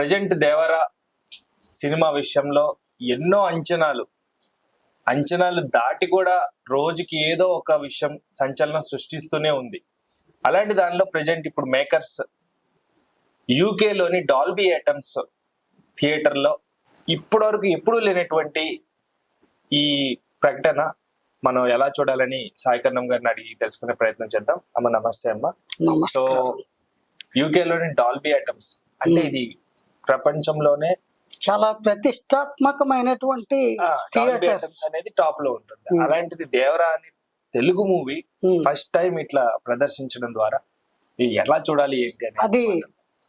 Present దేవర cinema విషయంలో ఎన్నో అంచనాలు. అంచనాలు దాటి కూడా రోజుకి ఏదో ఒక విషయం సంచలనం సృష్టిస్తూనే ఉంది. అలాంటి దానిలో ప్రజెంట్ ఇప్పుడు మేకర్స్ యూకేలోని డాల్బీ ఐటమ్స్ థియేటర్లో ఇప్పటివరకు ఎప్పుడూ లేనటువంటి ఈ ప్రకటన మనం ఎలా చూడాలని సాయికర్ణం గారిని అడిగి తెలుసుకునే ప్రయత్నం చేద్దాం. అమ్మ నమస్తే అమ్మ. సో యూకేలోని డాల్బీ ఐటమ్స్ అంటే ఇది ప్రపంచంలోనే చాలా ప్రతిష్టాత్మకమైనటువంటి థియేటర్ అనేది టాప్లో ఉంటుంది. అలాంటిది దేవరా అని Telugu movie Hmm. First time ఇట్లా ప్రదర్శించడం ద్వారా ఎలా చూడాలి అది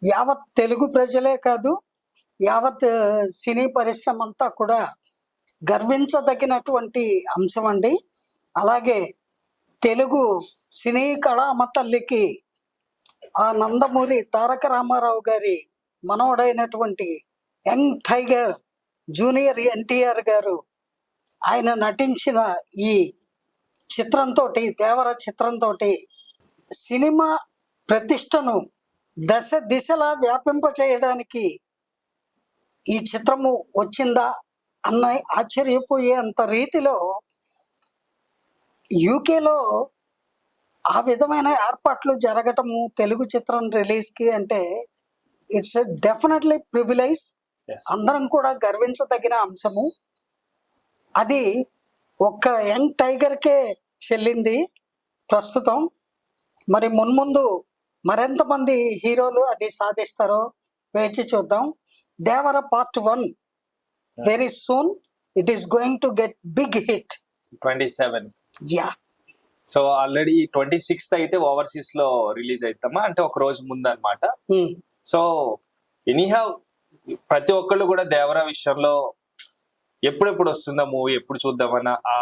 యావత్ తెలుగు ప్రజలే కాదు యావత్ సినీ పరిశ్రమ అంతా కూడా గర్వించదగినటువంటి అంశం అండి. అలాగే తెలుగు సినీ కళామ తల్లికి ఆ నందమూరి తారక రామారావు గారి మనవడైనటువంటి young tiger junior NTR garu ఆయన నటించిన ఈ చిత్రంతో దేవర చిత్రంతో సినిమా ప్రతిష్టను దశ దిశలా వ్యాపింప చేయడానికి ఈ చిత్రము వచ్చిందా అన్న ఆశ్చర్యపోయేంత రీతిలో యూకేలో ఆ విధమైన ఏర్పాట్లు జరగటము తెలుగు చిత్రం రిలీజ్కి అంటే ఇట్స్ డెఫినెట్లీ ప్రివిలైజ్. అందరం కూడా గర్వించదగిన అంశము. అది ఒక్క యంగ్ టైగర్కే చెల్లింది ప్రస్తుతం. మరి మున్ముందు మరెంతమంది హీరోలు అది సాధిస్తారో వేచి చూద్దాం. Devara part one. Very soon it is going to get big hit twenty seventh yeah so already twenty sixth అయితే ఓవర్సీస్లో రిలీజ్ అవుతామా అంటే ఒక రోజు ముందు అనమాట Hmm. సో ఎనీహౌ ప్రతి ఒక్కళ్ళు కూడా దేవరా విషయంలో ఎప్పుడెప్పుడు వస్తుందా మూవీ? ఎప్పుడు చూద్దామన్న ఆ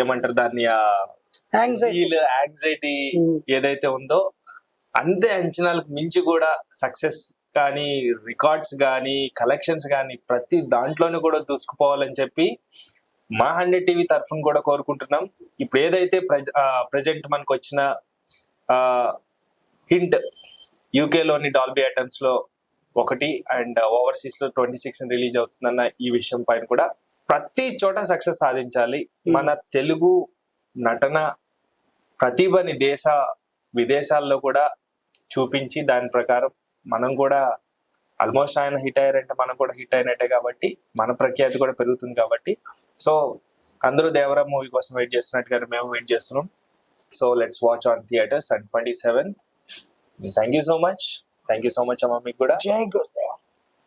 ఏమంటారు దాన్ని? ఆ యాంగ్జైటీ ఫీల్ యాంగ్జైటీ Hmm. ఏదైతే ఉందో అంతే అంచనాలకు మించి కూడా సక్సెస్ కానీ రికార్డ్స్ కానీ కలెక్షన్స్ కానీ ప్రతి దాంట్లోనూ కూడా దూసుకుపోవాలని చెప్పి మా హండ్రెడ్ టీవీ తరఫున కూడా కోరుకుంటున్నాం. ఇప్పుడు ఏదైతే ప్రజెంట్ మనకు వచ్చిన హింట్ యూకేలోని డాల్బీ ఐటమ్స్లో ఒకటి అండ్ ఓవర్సీస్లో ట్వంటీ సిక్స్ రిలీజ్ అవుతుందన్న ఈ విషయం పైన కూడా ప్రతి చోట సక్సెస్ సాధించాలి. మన తెలుగు నటన ప్రతిభని దేశ విదేశాల్లో కూడా చూపించి దాని ప్రకారం మనం కూడా ఆల్మోస్ట్ ఆయన హిట్ అయ్యారంటే మనం కూడా హిట్ అయినట్టే కాబట్టి మన ప్రఖ్యాతి కూడా పెరుగుతుంది కాబట్టి. సో అందరూ దేవరా మూవీ కోసం వెయిట్ చేస్తున్నట్టుగానే మేము వెయిట్ చేస్తున్నాం. So let's watch on theatres and twenty seven thank you so much thank you so much అమ్మ మీకు కూడా. జై గురుదేవ్.